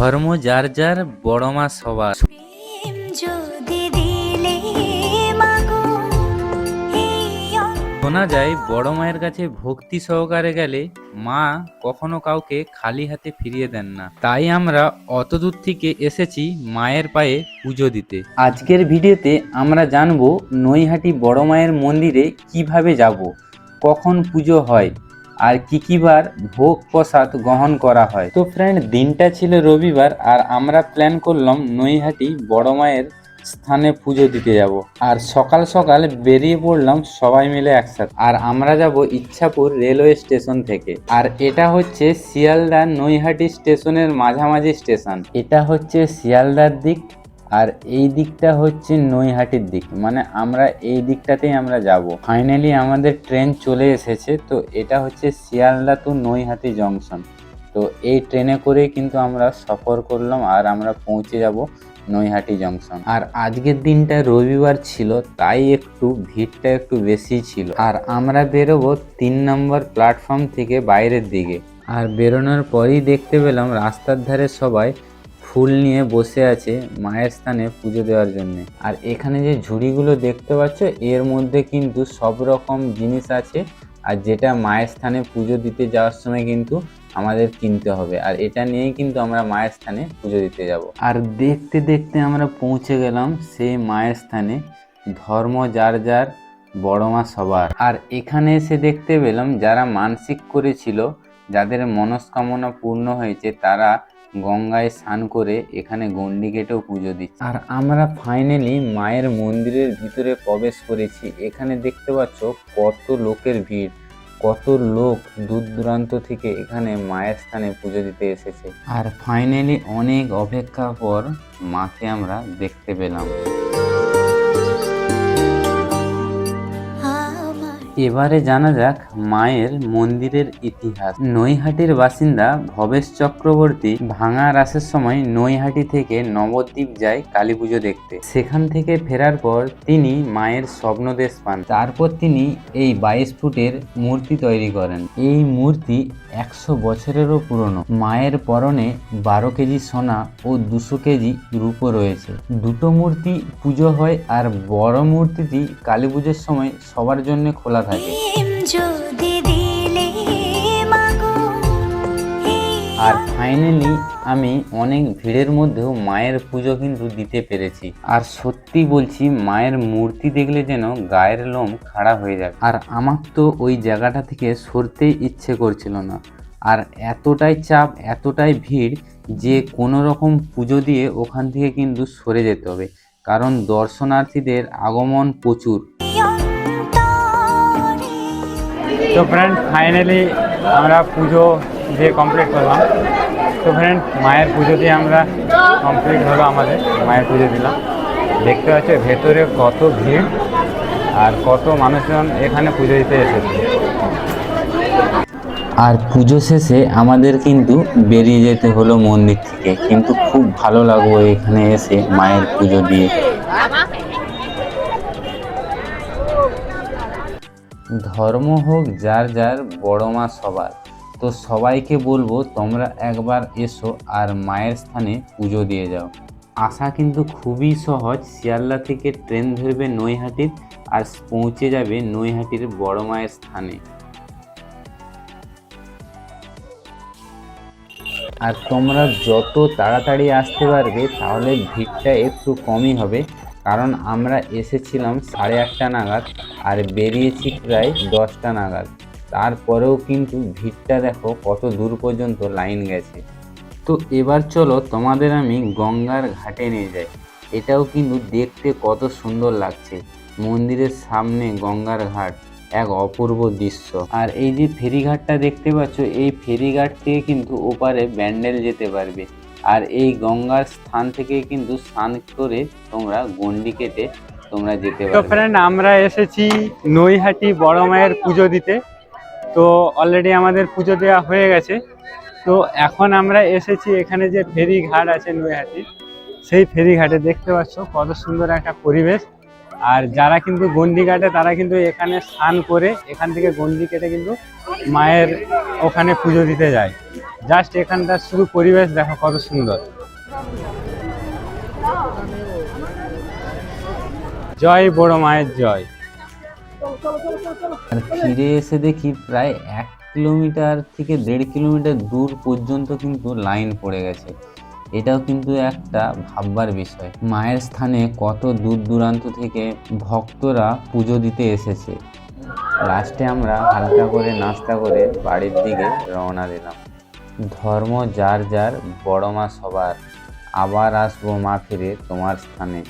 ধর্ম যার যার বড় মা সবার। শোনা যায় বড় মায়ের কাছে ভক্তি সহকারে গেলে মা কখনো কাউকে খালি হাতে ফিরিয়ে দেন না। তাই আমরা অত দূর থেকে এসেছি মায়ের পায়ে পুজো দিতে। আজকের ভিডিওতে আমরা জানব নৈহাটি বড় মায়ের মন্দিরে কীভাবে যাব কখন পুজো হয় আর কি কি বার ভোগ প্রসাদ গ্রহণ করা হয়? তো ফ্রেন্ড দিনটা ছিল রবিবার আর আমরা প্ল্যান করলাম নৈহাটি বড় মায়ের স্থানে পুজো দিতে যাব। আর সকাল সকাল বেরিয়ে পড়লাম সবাই মিলে একসাথে। আর আমরা যাব ইচ্ছাপুর রেলওয়ে স্টেশন থেকে। আর এটা হচ্ছে শিয়ালদা নৈহাটি স্টেশনের মাঝামাঝি স্টেশন। এটা হচ্ছে শিয়ালদার দিক আর এই দিকটা হচ্ছে নৈহাটির দিক মানে আমরা এই দিকটাতেই আমরা যাব। ফাইনালি আমাদের ট্রেন চলে এসেছে, তো এটা হচ্ছে শিয়ালদা টু নৈহাটি জংশন তো এই ট্রেনে করে কিন্তু আমরা সফর করলাম আর আমরা পৌঁছে যাব নৈহাটি জংশন আর আজকের দিনটা রবিবার ছিল, তাই একটু ভিড়টা একটু বেশি ছিল। আর আমরা বেরোবো তিন নম্বর প্ল্যাটফর্ম থেকে বাইরের দিকে। আর বেরোনোর পরই দেখতে পেলাম রাস্তার ধারে সবাই ফুল নিয়ে বসে আছে মায়ের স্থানে পুজো দেওয়ার জন্য। আর এখানে যে ঝুড়িগুলো দেখতে পাচ্ছ, এর মধ্যে কিন্তু সব রকম জিনিস আছে। আর যেটা মায়ের স্থানে পুজো দিতে যাওয়ার সময় কিন্তু আমাদের কিনতে হবে। আর এটা নিয়েই কিন্তু আমরা মায়ের স্থানে পুজো দিতে যাব। আর দেখতে দেখতে আমরা পৌঁছে গেলাম সেই মায়ের স্থানে। ধর্ম যার যার, বড় মা সবার। আর এখানে এসে দেখতে পেলাম যারা মানসিক করেছিল, যাদের মনস্কামনা পূর্ণ হয়েছে, তারা গঙ্গায় স্নান করে এখানে গন্ডি কেটেও পুজো দিচ্ছে। আর আমরা ফাইনালি মায়ের মন্দিরের ভিতরে প্রবেশ করেছি। এখানে দেখতে পাচ্ছ কত লোকের ভিড়, কত লোক দূর দূরান্ত থেকে এখানে মায়ের স্থানে পুজো দিতে এসেছে। আর ফাইনালি অনেক অপেক্ষার পর মাকে আমরা দেখতে পেলাম। এবারে জানা যাক মায়ের মন্দিরের ইতিহাস। নৈহাটির বাসিন্দা ভবেশ চক্রবর্তী ভাঙা রাসের সময় নৈহাটি থেকে নবদ্বীপ যায় কালী পুজো দেখতে। সেখান থেকে ফেরার পর তিনি মায়ের স্বপ্নদেশ পান। তারপর তিনি এই বাইশ ফুটের মূর্তি তৈরি করেন। এই মূর্তি একশো বছরেরও পুরনো। মায়ের পরনে বারো কেজি সোনা ও দুশো কেজি রূপো রয়েছে। দুটো মূর্তি পুজো হয় আর বড় মূর্তিটি কালী পুজোর সময় সবার জন্য খোলা থাকে। এই আর ফাইনালি আমি অনেক ভিড়ের মধ্যেও মায়ের পুজো কিন্তু দিতে পেরেছি। আর সত্যি বলছি মায়ের মূর্তি দেখলে যেন গায়ের লোম খাড়া হয়ে যাবে আর আমার তো ওই জায়গাটা থেকে সরতেই ইচ্ছে করছিল না। আর এতটাই চাপ এতটাই ভিড় যে কোনো রকম পুজো দিয়ে ওখান থেকে কিন্তু সরে যেতে হবে। কারণ দর্শনার্থীদের আগমন প্রচুর। তো ফ্রেন্ড ফাইনালি আমরা পুজো দিয়ে কমপ্লিট করলাম। তো ফ্রেন্ড মায়ের পুজো দিয়ে আমরা কমপ্লিট হলো আমাদের। মায়ের পুজো দিলাম। দেখতে পাচ্ছ, ভেতরে কত ভিড় আর কত মানুষজন এখানে পুজো দিতে এসেছে। আর পুজো শেষে আমাদের কিন্তু বেরিয়ে যেতে হলো মন্দির থেকে। কিন্তু খুব ভালো লাগল এখানে এসে মায়ের পুজো দিয়ে। ধর্ম হোক, যার যার বড় মা সবার। তো সবাইকে বলব, তোমরা একবার এসো আর মায়ের স্থানে পুজো দিয়ে যাও। আসা কিন্তু খুবই সহজ। শিয়ালদা থেকে ট্রেন ধরবে নৈহাটির আর পৌঁছে যাবে নৈহাটির বড় মায়ের স্থানে। আর তোমরা যত তাড়াতাড়ি আসতে পারবে, তাহলে ভিড়টা একটু কমই হবে। কারণ আমরা এসেছিলাম সাড়ে আটটা নাগাদ আর বেরিয়েছি প্রায় দশটা নাগাদ। তারপরেও কিন্তু ভিড়টা দেখো কত দূর পর্যন্ত লাইন গেছে। তো এবার চলো তোমাদের আমি গঙ্গার ঘাটে নিয়ে যাই। এটাও কিন্তু দেখতে কত সুন্দর লাগছে। মন্দিরের সামনে গঙ্গার ঘাট, এক অপূর্ব দৃশ্য। আর এই যে ফেরিঘাটটা দেখতে পাচ্ছ, এই ফেরিঘাট থেকে কিন্তু ওপারে ব্যান্ডেল যেতে পারবে। আর এই গঙ্গার স্থান থেকে কিন্তু স্নান করে তোমরা গন্ডি কেটে তোমরা যেতে তো পারবে। ফ্রেন্ড আমরা এসেছি নৈহাটি বড় মায়ের পুজো দিতে। তো অলরেডি আমাদের পুজো দেওয়া হয়ে গেছে। তো এখন আমরা এসেছি এখানে যে ফেরি ঘাট আছে নৈহাটি, সেই ফেরি ঘাটে দেখতে পাচ্ছ কত সুন্দর একটা পরিবেশ। আর যারা কিন্তু গন্ডি কাটে, তারা কিন্তু এখানে স্নান করে এখান থেকে গন্ডি কেটে কিন্তু মায়ের ওখানে পুজো দিতে যায়। জাস্ট এখানটার শুধু পরিবেশ, দেখো কত সুন্দর। জয় বড় মায়ের জয়। আর ফিরে এসে দেখি প্রায় এক কিলোমিটার থেকে দেড় কিলোমিটার দূর পর্যন্ত কিন্তু লাইন পড়ে গেছে। এটাও কিন্তু একটা ভাববার বিষয়। মায়ের স্থানে কত দূর দূরান্ত থেকে ভক্তরা পুজো দিতে এসেছে। লাস্টে আমরা হালকা করে নাস্তা করে বাড়ির দিকে রওনা দিলাম। ধর্ম যার যার বড় মা সবার। আবার আসব মা ফিরে তোমার স্থানে।